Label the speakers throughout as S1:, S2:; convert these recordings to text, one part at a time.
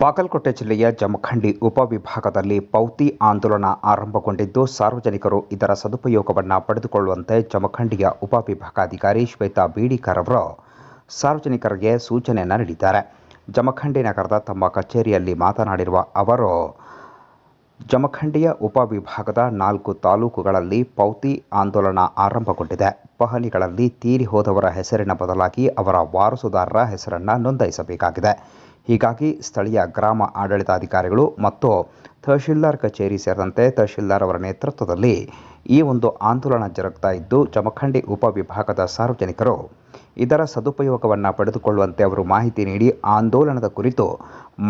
S1: ಬಾಗಲಕೋಟೆ ಜಿಲ್ಲೆಯ ಜಮಖಂಡಿ ಉಪವಿಭಾಗದಲ್ಲಿ ಪೌತಿ ಆಂದೋಲನ ಆರಂಭಗೊಂಡಿದ್ದು, ಸಾರ್ವಜನಿಕರು ಇದರ ಸದುಪಯೋಗವನ್ನು ಪಡೆದುಕೊಳ್ಳುವಂತೆ ಜಮಖಂಡಿಯ ಉಪವಿಭಾಗಾಧಿಕಾರಿ ಶ್ವೇತಾ ಬೀಡಿಕರ್ ಅವರು ಸಾರ್ವಜನಿಕರಿಗೆ ಸೂಚನೆಯನ್ನು ನೀಡಿದ್ದಾರೆ. ಜಮಖಂಡಿ ನಗರದ ತಮ್ಮ ಕಚೇರಿಯಲ್ಲಿ ಮಾತನಾಡಿರುವ ಅವರು, ಜಮಖಂಡಿಯ ಉಪವಿಭಾಗದ ನಾಲ್ಕು ತಾಲೂಕುಗಳಲ್ಲಿ ಪೌತಿ ಆಂದೋಲನ ಆರಂಭಗೊಂಡಿದೆ. ಪಹಣಿಗಳಲ್ಲಿ ತೀರಿ ಹೋದವರ ಹೆಸರಿನ ಬದಲಾಗಿ ಅವರ ವಾರಸುದಾರರ ಹೆಸರನ್ನು ನೋಂದಾಯಿಸಬೇಕಾಗಿದೆ. ಹೀಗಾಗಿ ಸ್ಥಳೀಯ ಗ್ರಾಮ ಆಡಳಿತಾಧಿಕಾರಿಗಳು ಮತ್ತು ತಹಶೀಲ್ದಾರ್ ಕಚೇರಿ ಸೇರಿದಂತೆ ತಹಶೀಲ್ದಾರ್ ಅವರ ನೇತೃತ್ವದಲ್ಲಿ ಈ ಒಂದು ಆಂದೋಲನ ಜರುಗ್ತಾ ಇದ್ದು, ಜಮಖಂಡಿ ಉಪವಿಭಾಗದ ಸಾರ್ವಜನಿಕರು ಇದರ ಸದುಪಯೋಗವನ್ನು ಪಡೆದುಕೊಳ್ಳುವಂತೆ ಅವರು ಮಾಹಿತಿ ನೀಡಿ ಆಂದೋಲನದ ಕುರಿತು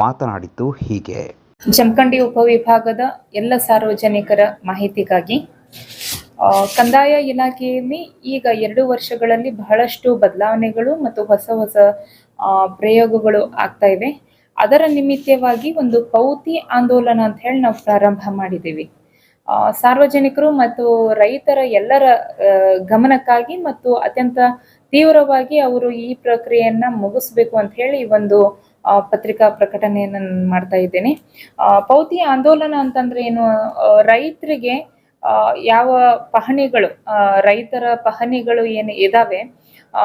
S1: ಮಾತನಾಡಿದ್ದು ಹೀಗೆ.
S2: ಜಮಖಂಡಿ ಉಪವಿಭಾಗದ ಎಲ್ಲ ಸಾರ್ವಜನಿಕರ ಮಾಹಿತಿಗಾಗಿ ಕಂದಾಯ ಇಲಾಖೆಯಲ್ಲಿ ಈಗ ಎರಡು ವರ್ಷಗಳಲ್ಲಿ ಬಹಳಷ್ಟು ಬದಲಾವಣೆಗಳು ಮತ್ತು ಹೊಸ ಹೊಸ ಪ್ರಯೋಗಗಳು ಆಗ್ತಾ ಇವೆ. ಅದರ ನಿಮಿತ್ತವಾಗಿ ಒಂದು ಪೌತಿ ಆಂದೋಲನ ಅಂತ ಹೇಳಿ ನಾವು ಪ್ರಾರಂಭ ಮಾಡಿದ್ದೀವಿ. ಸಾರ್ವಜನಿಕರು ಮತ್ತು ರೈತರ ಎಲ್ಲರ ಗಮನಕ್ಕಾಗಿ ಮತ್ತು ಅತ್ಯಂತ ತೀವ್ರವಾಗಿ ಅವರು ಈ ಪ್ರಕ್ರಿಯೆಯನ್ನ ಮುಗಿಸ್ಬೇಕು ಅಂತ ಹೇಳಿ ಒಂದು ಪತ್ರಿಕಾ ಪ್ರಕಟಣೆಯನ್ನು ನಾನು ಮಾಡ್ತಾ ಇದ್ದೇನೆ. ಪೌತಿ ಆಂದೋಲನ ಅಂತಂದ್ರೆ ಏನು? ರೈತರಿಗೆ ಯಾವ ಪಹಣಿಗಳು ರೈತರ ಪಹಣಿಗಳು ಏನು ಇದಾವೆ ಆ,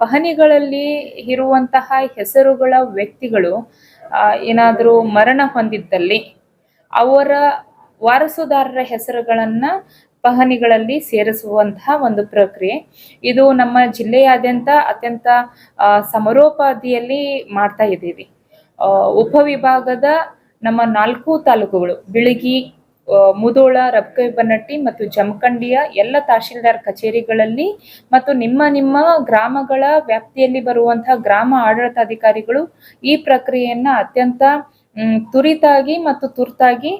S2: ಪಹಣಿಗಳಲ್ಲಿ ಇರುವಂತಹ ಹೆಸರುಗಳ ವ್ಯಕ್ತಿಗಳು ಏನಾದರೂ ಮರಣ ಹೊಂದಿದ್ದಲ್ಲಿ ಅವರ ವಾರಸುದಾರರ ಹೆಸರುಗಳನ್ನ ಪಹಣಿಗಳಲ್ಲಿ ಸೇರಿಸುವಂತಹ ಒಂದು ಪ್ರಕ್ರಿಯೆ. ಇದು ನಮ್ಮ ಜಿಲ್ಲೆಯಾದ್ಯಂತ ಅತ್ಯಂತ ಸಮರೋಪಾದಿಯಲ್ಲಿ ಮಾಡ್ತಾ ಇದ್ದೀವಿ. ಉಪವಿಭಾಗದ ನಮ್ಮ ನಾಲ್ಕು ತಾಲೂಕುಗಳು ಬಿಳಿಗಿ ರಬ್ಕೆ ರಬಕೈಬನಟ್ಟಿ ಮತ್ತು ಜಮಖಂಡಿಯ ಎಲ್ಲ ತಹಶೀಲ್ದಾರ್ ಕಚೇರಿಗಳಲ್ಲಿ ಮತ್ತು ನಿಮ್ಮ ನಿಮ್ಮ ಗ್ರಾಮಗಳ ವ್ಯಾಪ್ತಿಯಲ್ಲಿ ಬರುವಂತಹ ಗ್ರಾಮ ಆಡಳಿತಾಧಿಕಾರಿಗಳು ಈ ಪ್ರಕ್ರಿಯೆಯನ್ನ ಅತ್ಯಂತ ತುರಿತಾಗಿ ಮತ್ತು ತುರ್ತಾಗಿ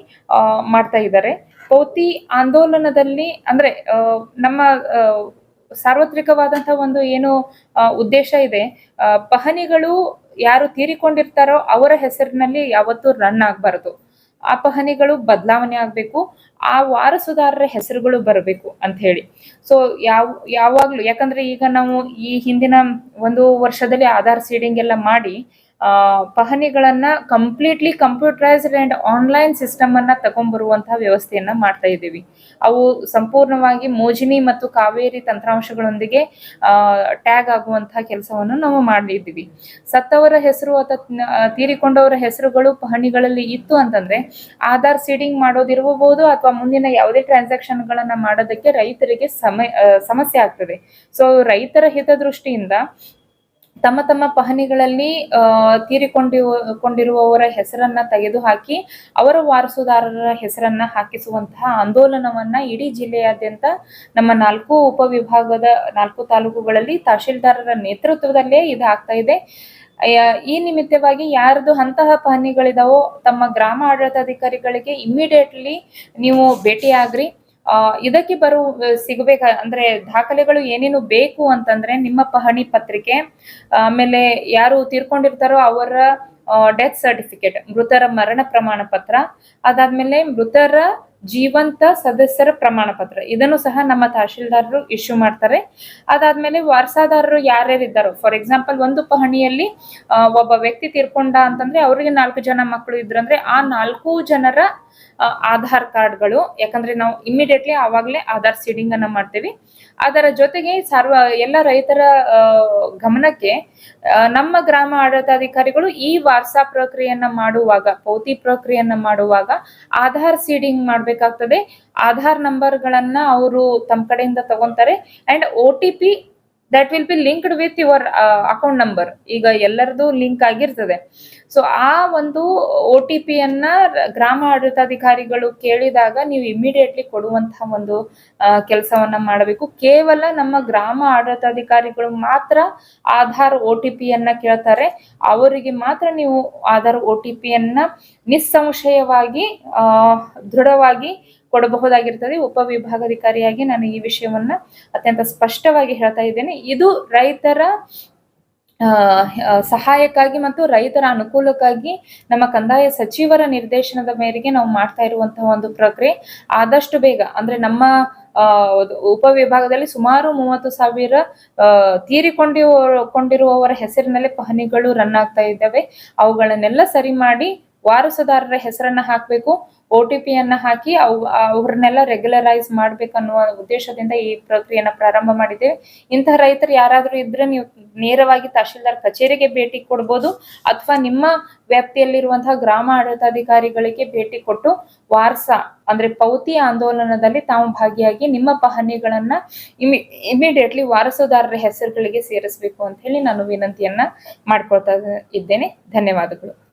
S2: ಮಾಡ್ತಾ ಇದ್ದಾರೆ. ಪೌತಿ ಆಂದೋಲನದಲ್ಲಿ ಅಂದ್ರೆ ನಮ್ಮ ಸಾರ್ವತ್ರಿಕವಾದಂತಹ ಒಂದು ಏನು ಉದ್ದೇಶ ಇದೆ. ಪಹನಿಗಳು ಯಾರು ತೀರಿಕೊಂಡಿರ್ತಾರೋ ಅವರ ಹೆಸರಿನಲ್ಲಿ ಯಾವತ್ತೂ ರನ್ ಆಗಬಾರದು. ಆ ಪಹಣಿಗಳು ಬದಲಾವಣೆ ಆಗಬೇಕು, ಆ ವಾರಸುದಾರರ ಹೆಸರುಗಳು ಬರಬೇಕು ಅಂತ ಹೇಳಿ. ಸೊ ಯಾವ, ಯಾವಾಗ್ಲೂ, ಯಾಕಂದ್ರೆ ಈಗ ನಾವು ಈ ಹಿಂದಿನ ಒಂದು ವರ್ಷದಲ್ಲಿ ಆಧಾರ್ ಸೀಡಿಂಗ್ ಎಲ್ಲ ಮಾಡಿ ಪಹಣಿಗಳನ್ನ completely computerised and online system ಅನ್ನ ತಗೊಂಡ್ಬರುವಂತಹ ವ್ಯವಸ್ಥೆಯನ್ನ ಮಾಡ್ತಾ ಇದ್ದೀವಿ. ಅವು ಸಂಪೂರ್ಣವಾಗಿ ಮೋಜಿನಿ ಮತ್ತು ಕಾವೇರಿ ತಂತ್ರಾಂಶಗಳೊಂದಿಗೆ ಟ್ಯಾಗ್ ಆಗುವಂತಹ ಕೆಲಸವನ್ನು ನಾವು ಮಾಡಿದ್ದೀವಿ. ಸತ್ತವರ ಹೆಸರು ಅಥವಾ ತೀರಿಕೊಂಡವರ ಹೆಸರುಗಳು ಪಹಣಿಗಳಲ್ಲಿ ಇತ್ತು ಅಂತಂದ್ರೆ, ಆಧಾರ್ ಸೀಡಿಂಗ್ ಮಾಡೋದಿರಬಹುದು ಅಥವಾ ಮುಂದಿನ ಯಾವುದೇ ಟ್ರಾನ್ಸಾಕ್ಷನ್ ಗಳನ್ನ ಮಾಡೋದಕ್ಕೆ ರೈತರಿಗೆ ಸಮಯ ಸಮಸ್ಯೆ ಆಗ್ತದೆ. ಸೊ ರೈತರ ಹಿತದೃಷ್ಟಿಯಿಂದ ತಮ್ಮ ತಮ್ಮ ಪಹಣಿಗಳಲ್ಲಿ ತೀರಿಕೊಂಡಿರುವವರ ತೀರಿಕೊಂಡಿರುವ ಕೊಂಡಿರುವವರ ಹೆಸರನ್ನ ತೆಗೆದುಹಾಕಿ, ಅವರ ವಾರಸುದಾರರ ಹೆಸರನ್ನ ಹಾಕಿಸುವಂತಹ ಆಂದೋಲನವನ್ನ ಇಡೀ ಜಿಲ್ಲೆಯಾದ್ಯಂತ ನಮ್ಮ ನಾಲ್ಕು ಉಪವಿಭಾಗದ, ನಾಲ್ಕು ತಾಲೂಕುಗಳಲ್ಲಿ ತಹಶೀಲ್ದಾರರ ನೇತೃತ್ವದಲ್ಲೇ ಇದು. ಆಗ್ತಾ ಇದೆ ಈ ನಿಮಿತ್ತವಾಗಿ ಯಾರದು ಅಂತಹ ಪಹಣಿಗಳಿದಾವೋ, ತಮ್ಮ ಗ್ರಾಮ ಆಡಳಿತಾಧಿಕಾರಿಗಳಿಗೆ ಇಮ್ಮಿಡಿಯೇಟ್ಲಿ ನೀವು ಭೇಟಿಯಾಗ್ರಿ. ಇದಕ್ಕೆ ಬರು ಸಿಗಬೇಕ ಅಂದ್ರೆ ದಾಖಲೆಗಳು ಏನೇನು ಬೇಕು ಅಂತಂದ್ರೆ ನಿಮ್ಮ ಪಹಣಿ ಪತ್ರಿಕೆ, ಆಮೇಲೆ ಯಾರು ತೀರ್ಕೊಂಡಿರ್ತಾರೋ ಅವರ ಡೆತ್ ಸರ್ಟಿಫಿಕೇಟ್ ಮೃತರ ಮರಣ ಪ್ರಮಾಣ ಪತ್ರ, ಅದಾದ್ಮೇಲೆ ಮೃತರ ಜೀವಂತ ಸದಸ್ಯರ ಪ್ರಮಾಣ ಪತ್ರ, ಇದನ್ನು ಸಹ ನಮ್ಮ ತಹಶೀಲ್ದಾರರು ಇಶ್ಯೂ ಮಾಡ್ತಾರೆ. ಅದಾದ್ಮೇಲೆ ವಾರಸಾದಾರರು ಯಾರ್ಯಾರಿದ್ದಾರೋ ಫಾರ್ ಎಕ್ಸಾಂಪಲ್ ಒಂದು ಪಹಣಿಯಲ್ಲಿ ಒಬ್ಬ ವ್ಯಕ್ತಿ ತೀರ್ಕೊಂಡ ಅಂತಂದ್ರೆ ಅವರಿಗೆ ನಾಲ್ಕು ಜನ ಮಕ್ಕಳು ಇದ್ರಂದ್ರೆ ಆ ನಾಲ್ಕು ಜನರ ಆಧಾರ್ ಕಾರ್ಡ್ಗಳು. ಯಾಕಂದ್ರೆ ನಾವು ಇಮಿಡಿಯೇಟ್ಲಿ ಆವಾಗಲೇ ಆಧಾರ್ ಸೀಡಿಂಗ್ ಅನ್ನ ಮಾಡ್ತೀವಿ. ಅದರ ಜೊತೆಗೆ ಸರ್ವ, ಎಲ್ಲ ರೈತರ ಗಮನಕ್ಕೆ ನಮ್ಮ ಗ್ರಾಮ ಆಡಳಿತಾಧಿಕಾರಿಗಳು ಈ ವಾರ್ಸಾ ಪ್ರಕ್ರಿಯೆಯನ್ನ ಮಾಡುವಾಗ, ಪೌತಿ ಪ್ರಕ್ರಿಯೆಯನ್ನ ಮಾಡುವಾಗ ಆಧಾರ್ ಸೀಡಿಂಗ್ ಮಾಡ್ಬೇಕಾಗ್ತದೆ. ಆಧಾರ್ ನಂಬರ್ಗಳನ್ನ ಅವರು ತಮ್ಮ ಕಡೆಯಿಂದ ತಗೊಂತಾರೆ. And P that will be linked with your account number ಈಗ ಎಲ್ಲರದು ಲಿಂಕ್ ಆಗಿರ್ತದೆ. ಸೊ ಆ ಒಂದು ಒ ಟಿ ಪಿಯನ್ನ ಗ್ರಾಮ ಆಡಳಿತಾಧಿಕಾರಿಗಳು ಕೇಳಿದಾಗ ನೀವು ಇಮಿಡಿಯೇಟ್ಲಿ ಕೊಡುವಂತಹ ಒಂದು ಕೆಲಸವನ್ನ ಮಾಡಬೇಕು. ಕೇವಲ ನಮ್ಮ ಗ್ರಾಮ ಆಡಳಿತಾಧಿಕಾರಿಗಳು ಮಾತ್ರ ಆಧಾರ್ ಒ ಟಿ ಪಿಯನ್ನ ಕೇಳ್ತಾರೆ. ಅವರಿಗೆ ಮಾತ್ರ ನೀವು ಆಧಾರ್ ಒ ಟಿ ಪಿಯನ್ನ ನಿಸ್ಸಂಶಯವಾಗಿ ದೃಢವಾಗಿ ಕೊಡಬಹುದಾಗಿರ್ತದೆ. ಉಪವಿಭಾಗಾಧಿಕಾರಿಯಾಗಿ ನಾನು ಈ ವಿಷಯವನ್ನ ಅತ್ಯಂತ ಸ್ಪಷ್ಟವಾಗಿ ಹೇಳ್ತಾ ಇದ್ದೇನೆ. ಇದು ರೈತರ ಸಹಾಯಕ್ಕಾಗಿ ಮತ್ತು ರೈತರ ಅನುಕೂಲಕ್ಕಾಗಿ ನಮ್ಮ ಕಂದಾಯ ಸಚಿವರ ನಿರ್ದೇಶನದ ಮೇರೆಗೆ ನಾವು ಮಾಡ್ತಾ ಇರುವಂತಹ ಒಂದು ಪ್ರಕ್ರಿಯೆ. ಆದಷ್ಟು ಬೇಗ, ಅಂದ್ರೆ ನಮ್ಮ ಉಪವಿಭಾಗದಲ್ಲಿ ಸುಮಾರು ಮೂವತ್ತು ಸಾವಿರ ತೀರಿಕೊಂಡಿರುವ ತೀರಿಕೊಂಡಿ ಕೊಂಡಿರುವವರ ಹೆಸರಿನಲ್ಲಿ ಪಹಣಿಗಳು ರನ್ ಆಗ್ತಾ ಇದ್ದಾವೆ. ಅವುಗಳನ್ನೆಲ್ಲ ಸರಿ ಮಾಡಿ ವಾರಸುದಾರರ ಹೆಸರನ್ನ ಹಾಕ್ಬೇಕು, ಒ ಟಿ ಪಿಯನ್ನ ಹಾಕಿ ಅವ್, ಅವ್ರನ್ನೆಲ್ಲ ರೆಗ್ಯುಲರೈಸ್ ಮಾಡ್ಬೇಕನ್ನುವ ಉದ್ದೇಶದಿಂದ ಈ ಪ್ರಕ್ರಿಯೆಯನ್ನ ಪ್ರಾರಂಭ ಮಾಡಿದ್ದೇವೆ. ಇಂತಹ ರೈತರು ಯಾರಾದ್ರೂ ಇದ್ರೆ ನೀವು ನೇರವಾಗಿ ತಹಶೀಲ್ದಾರ್ ಕಚೇರಿಗೆ ಭೇಟಿ ಕೊಡ್ಬೋದು, ಅಥವಾ ನಿಮ್ಮ ವ್ಯಾಪ್ತಿಯಲ್ಲಿರುವಂತಹ ಗ್ರಾಮ ಆಡಳಿತಾಧಿಕಾರಿಗಳಿಗೆ ಭೇಟಿ ಕೊಟ್ಟು ವಾರ್ಸ, ಅಂದ್ರೆ ಪೌತಿ ಆಂದೋಲನದಲ್ಲಿ ತಾವು ಭಾಗಿಯಾಗಿ ನಿಮ್ಮ ಪಹಣಿಗಳನ್ನ ಇಮಿ ಇಮಿಡಿಯೇಟ್ಲಿ ವಾರಸುದಾರರ ಹೆಸರುಗಳಿಗೆ ಸೇರಿಸಬೇಕು ಅಂತ ಹೇಳಿ ನಾನು ವಿನಂತಿಯನ್ನ ಮಾಡ್ಕೊಳ್ತಾ ಇದ್ದೇನೆ. ಧನ್ಯವಾದಗಳು.